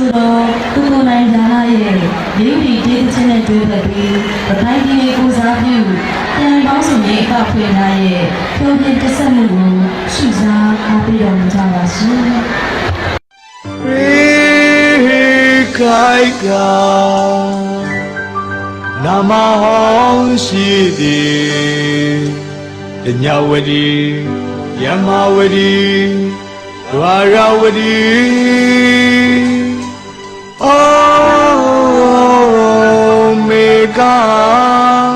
ဆိုတော့ကုကုနိုင်ရာလာရဲ့မိမိဒေသချင်းနဲ့တွေ့ပတ်ပြီးပထိုင်းကြီးကိုစားပြုပြန်ပေါင်းစုံရေးအကဖွင့်လာရဲ့ပြုံးပြတက်ဆက်မှုကိုရှုစားအားပေးတော်မူကြပါရှင်ခိုင်ကနာမဟော မေက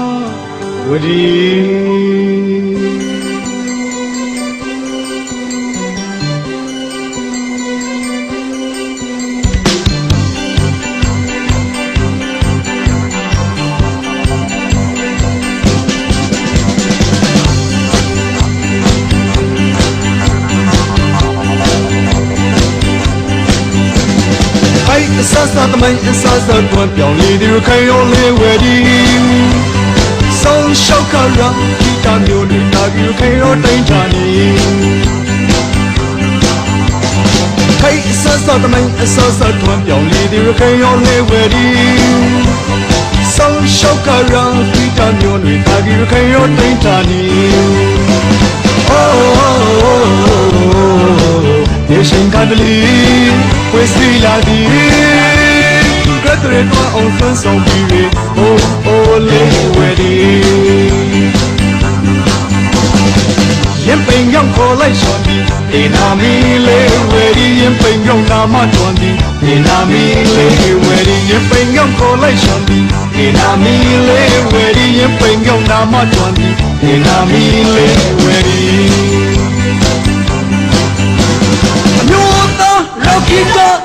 ဆဆသမိုင်းအဆဆတွန်းပြောင်းလေဒီရခိုင်ရောလေးဝဲဒီဆုံးရှောက်ခရဒီတာမျိုးနေတာဒီရခိုင်ရောတိုင်းချာနေဟိုက်အဆဆသမိုင်းအဆဆတွန်းပြောင်းလေဒီရခိုင်ရောလေးဝဲဒီဆုံးရှောက်ခရဒီတာမျိုးနေတာဒီရခိုင်ရောတိုင်းချာနေရေရှင်ကတလီဝေစီလာဒီ ကရတဲ့တော့အောင်ဆွမ်းဆောင်ပြီးရေအိုအိုလေးဝဲဒီရင်ပိန်ရောက်ခေါ်လိုက်ရှော်ဒီဒီနာမီလေးဝဲဒီရင်ပိန်ရောက်နာမတွန်ဒီဒီနာမီလေးဝဲဒီရင်ပိန်ရောက်ခေါ်လိုက်ရှော်ဒီဒီနာမီလေးဝဲဒီရင်ပိန်ရောက်နာမတွန်ဒီဒီနာမီလေးဝဲဒီအမျိုးသားလောက်ကီတာ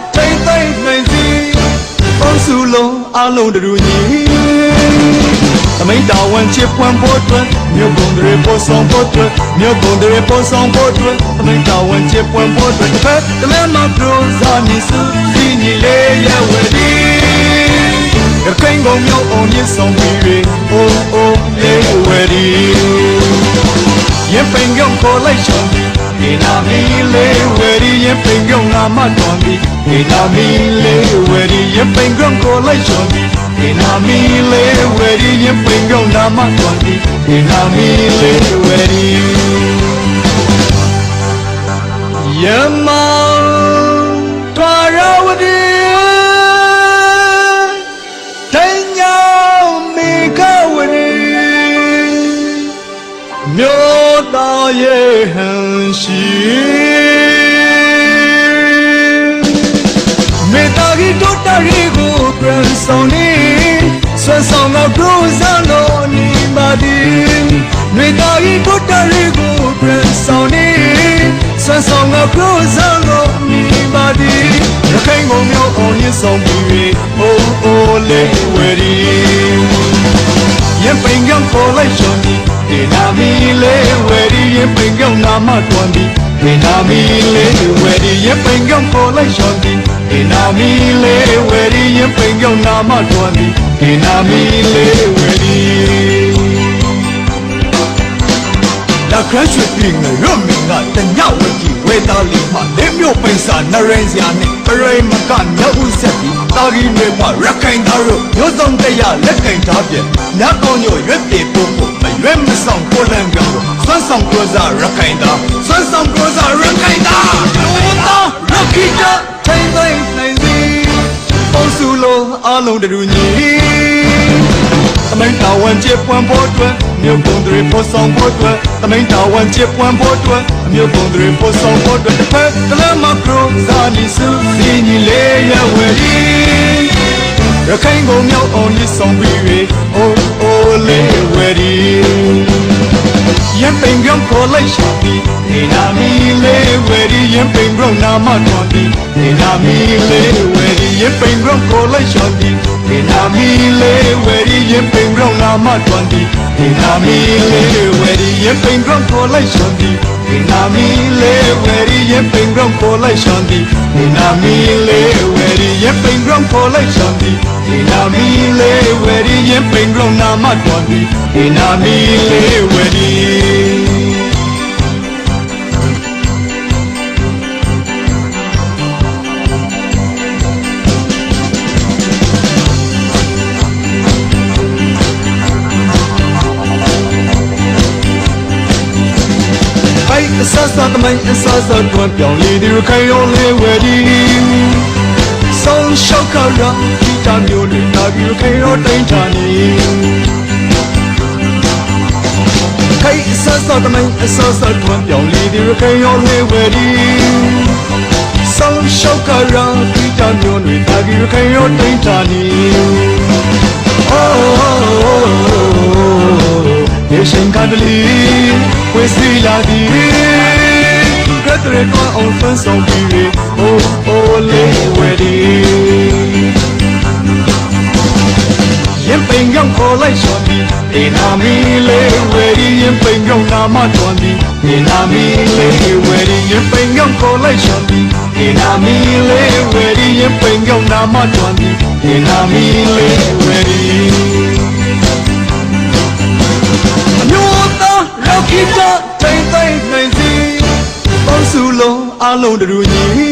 အလုံးတူညီသမိန်တော်ဝန်ချစ်ပွန်ဖို့အတွက်မြို့ကုန်တွေပေါ်ဆောင်ဖို့အတွက်မြို့ကုန်တွေပေါ်ဆောင်ဖို့အတွက်သမိန်တော်ဝန်ချစ်ပွန်ဖို့အတွက်တစ်ဖက်တလဲမပရိုဇာနီစုစီနီလေးရဲ့ဝဲဒီရခိုင်ကုန်မြို့အောင်မြင့်ဆောင်ပြီးရေအိုးအိုးလေးဝဲဒီရင်ပိန်ကြောင့်ခေါ်လိုက်ရှောင်းပြီး ဒီနာမီလေးဝယ်ဒီရင်ပိန်ကြောင့်ငါမတော်ပြီးဒီနာမီလေးဝယ်ဒီရင်ပိန်ကြောင့်ခေါ်လိုက်ရှောင်းပြီးဒီနာမီလေးဝယ်ဒီရင်ပိန်ကြောင့်ငါမတော်ပြီးဒီနာမီလေးဝယ်ဒီယမထွာရဝဒီတိုင်းညောင်းမေကဝဒီမြို့သားရဲ့ဟန်ရှိမေ တာဂီတိုတာရီကိုပြန်ဆောင်နေဆွမ်းဆောင်တော့ဒုစံတော်နီမာဒီမေတာဂီတိုတာရီကိုပြန်ဆောင်နေဆွမ်းဆောင်တော့ဒုစံတော်နီမာဒီရခိုင်ကုန်မြို့အောင်ရဆောင်ပြီးအိုးအိုးလေးဝဲဒီရင်ပိန်ကြောင့်ခေါ်လိုက်ရှောင်း ဒီဒီနာမီလေးဝယ်ဒီရင်ပိန်ကြောင့်နာမတွန်ဒီဒီနာမီလေးဝယ်ဒီရင်ပိန်ကြောင့်ခေါ်လိုက်ရှောင်းဒီဒီနာမီလေးဝယ်ဒီရင်ပိန်ကြောင့်နာမတွန်ဒီဒီနာမီလေးဝယ်ဒီလက်ခရရွှေပြည်ငရွတ်မင်းကတညဝကြီးဝေသားလီမှလက်မြို့ပိန်စာနရင်စရာနဲ့ပရိမကမြောက်ဦး ဆက်ပြီးတာဂီမေမှရခိုင်သားတို့မျိုးစုံတရားလက်ကင်ထားပြန်ညကောင်းညွရွက်ပြေဖို့ဖို့မရွက်မဆောင်ကိုလန်ပြောင်းဆွမ်းဆောင်ကိုစားရခိုင်သားဆွမ်းဆောင်ကိုစားရခိုင်သားလူသားရခိတာထိုင်တိုင်းနိုင်စီပေါင်းစုလုံးအလုံးတူညီ တမိန်တာဝန်ချစ်ပွန်ဖို့အတွက်မြို့ပုံတွေပေါ်ဆောင်ဖို့အတွက်တမိန်တာဝန်ချစ်ပွန်ဖို့အတွက်မြို့ပုံတွေပေါ်ဆောင်ဖို့အတွက်တစ်ဖက်ကလမကရိုဇာနီစုစီညီလေးရဝယ်ဒီရခိုင်ကုန်မြောက်အောင်ရဆောင်ပြီးရေအိုးအိုးလေးဝယ်ဒီ ရင်ပိန်ကြောင့်ခေါ်လိုက်ရှာပြီးဒီနာမီလေးဝယ်ဒီရင်ပိန်ကြောင့်နာမတော်ပြီးဒီနာမီလေးဝယ်ဒီရင်ပိန်ကြောင့်ခေါ်လိုက်ရှာပြီးဒီနာမီလေးဝယ်ဒီရင်ပိန်ကြောင့်နာမတော်ပြီးဒီနာမီလေးဝယ်ဒီရင်ပိန်ကြောင့်ခေါ်လိုက်ရှာပြီးဒီနာမီလေးဝယ်ဒီရင်ပိန်ကြောင့်ခေါ်လိုက်ရှာပြီးဒီနာမီလေးဝယ်ဒီရင်ပိန်ကြောင့်ခေါ်လိုက်ရှာပြီးဒီနာမီလေးဝယ်ဒီရင်ပိန်ကြောင့်နာမတော်ပြီးဒီနာမီလေးဝယ်ဒီ သမိုင်းအစစတွန်းပြောင်းလေဒီရခိုင်ရောလေးဝဲဒီဆုံးရှောက်ခရဒီတာမျိုးတွေတာဒီရခိုင်ရောတိန်ချာနေခိုင်အစစသမိုင်းအစစတွန်းပြောင်းလေဒီရခိုင်ရောလေးဝဲဒီဆုံးရှောက်ခရဒီတာမျိုးတွေတာဒီရခိုင်ရောတိန်ချာနေရေရှင်ကဒလီဝေစီလာဒီက တ်ရဲကွန်အောင်ဖန်ဆောင်ပြီးအိုအိုလေးဝဲဒီရင်ပိန်ကြောင့်ခေါ်လိုက်ရှော်ပြီးဒီနာမီလေးဝဲဒီရင်ပိန်ကြောင့်နာမတွန်ပြီးဒီနာမီလေးဝဲဒီရင်ပိန်ကြောင့်ခေါ်လိုက်ရှော်ပြီးဒီနာမီလေးဝဲဒီရင်ပိန်ကြောင့်နာမတွန်ပြီးဒီနာမီလေး အလုံးတရူညီ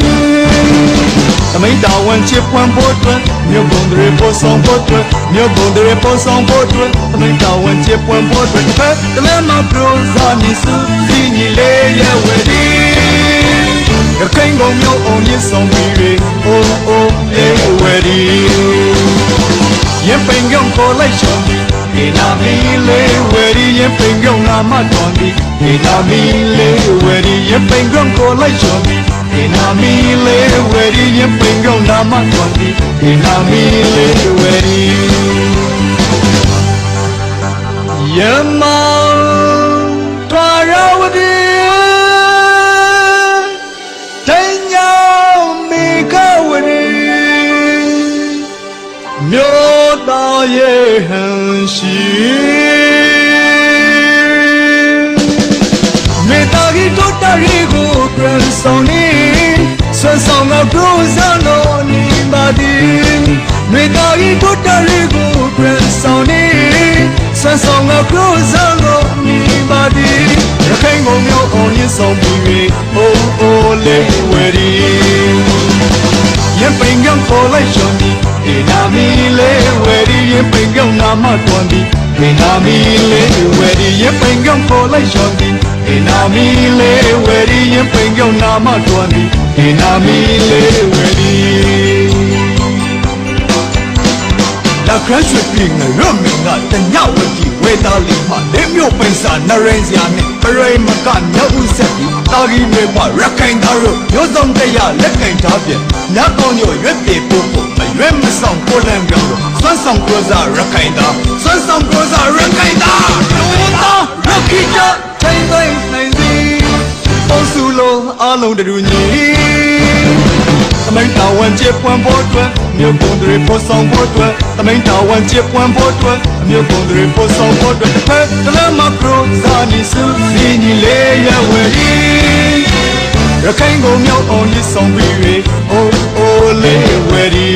သမိန်တာဝန်ချစ်ပွန်ဖို့အတွက်မြို့ကုန်တွေပို့ဆောင်ဖို့အတွက်မြို့ကုန်တွေပို့ဆောင်ဖို့အတွက်သမိန်တာဝန်ချစ်ပွန်ဖို့အတွက်တစ်ဖက်တလဲမပရိုဇာနီစုစီညီလေးရဲ့ဝယ်ဒီရခိုင်ကုန်မြို့အောင်မြင့်ဆောင်ပြီးရေအိုးအိုးလေးဝယ်ဒီရင်ပိန်ကြောင့်ခေါ်လိုက်ရှောင်းဒီ ဒီနာမီလေးဝယ်ဒီရင်ပိန်ကြောင့်နာမတွန်ဒီဒီနာမီလေးဝယ်ဒီရင်ပိန်ကြောင့်ခေါ်လိုက်ရှောင်းဒီဒီနာမီလေးဝယ်ဒီရင်ပိန်ကြောင့်နာမတွန်ဒီဒီနာမီလေးဝယ်ဒီယ ဆောင်နေဆွမ်းဆောင်ကပရိုဇာနိုနီမာဒီမေတာဂီတိုတာရီကိုပြန်ဆောင်နေဆွမ်းဆောင်ကပရိုဇာနိုနီမာဒီရခိုင်ကုန်မြို့အောင်ရင်းဆောင်ပြီးအိုးအိုးလေးဝယ်ဒီရ န်ကြောင့်နာမတွန်ပြီးဒီနာမီလေးဝယ်ဒီရင်ပိန်ကြောင့်ခေါ်လိုက်ရှောင်းပြီးဒီနာမီလေးဝယ်ဒီရင်ပိန်ကြောင့်နာမတွန်ပြီးဒီနာမီလေးဝယ်ဒီ ခရရွှေပြည်ငရွတ်မင်းကတညဝတီဝေသားလေးမှလေးမျိုးပင်စာနရင်းစရာနဲ့ပရိမကမြောက်ဦးဆက်ပြီးတာဂီတွေမှရခိုင်သားတို့မျိုးစုံတရားလက်ကင်ထားပြန်ညကောင်းညွရွက်ပြေပို့ဖို့မရွက်မဆောင်ကိုလံပြောင်းလို့စွမ်းဆောင်ကိုစားရခိုင်သားစွမ်းဆောင်ကိုစားရခိုင်သားလူသားရခိတထိုင်တိုင်းနိုင်စီပေါစုလုံးအလုံးတရူညီ အမိန်တာဝန်ချစ်ပွန်ဖို့အတွက်မြို့ကုန်တွေပို့ဆောင်ဖို့အတွက်အမိန်တာဝန်ချစ်ပွန်ဖို့အတွက်မြို့ကုန်တွေပို့ဆောင်ဖို့အတွက်တစ်ဖက်တလမပရိုဇာနီစုစီညီလေးရဝယ်ဒီရခိုင်ကုန်မြောက်အောင်ရစ်ဆောင်ပြီး၍အိုးအိုးလေးဝယ်ဒီ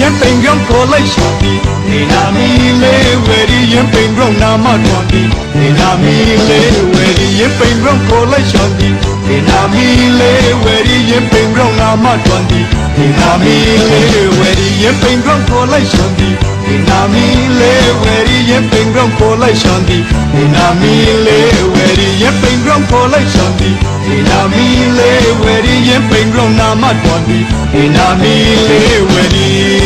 ရင်ပိန်ကြောင့်ခေါ်လိုက်ရှာပြီးဒီနာမီလေးဝယ်ဒီရင်ပိန်ကြောင့်နာမတော်ပြီးဒီနာမီလေးဝယ်ဒီ ရင်ပိန်ကြောင့်ခေါ်လိုက်ရှာပြီးဒီနာမီလေးဝယ်ဒီရင်ပိန်ကြောင့်နာမတော်ပြီးဒီနာမီလေးဝယ်ဒီရင်ပိန်ကြောင့်ခေါ်လိုက်ရှာပြီးဒီနာမီလေးဝယ်ဒီရင်ပိန်ကြောင့်ခေါ်လိုက်ရှာပြီးဒီနာမီလေးဝယ်ဒီရင်ပိန်ကြောင့်ခေါ်လိုက်ရှာပြီးဒီနာမီလေးဝယ်ဒီရင်ပိန်ကြောင့်နာမတော်ပြီးဒီနာမီလေးဝယ်ဒီ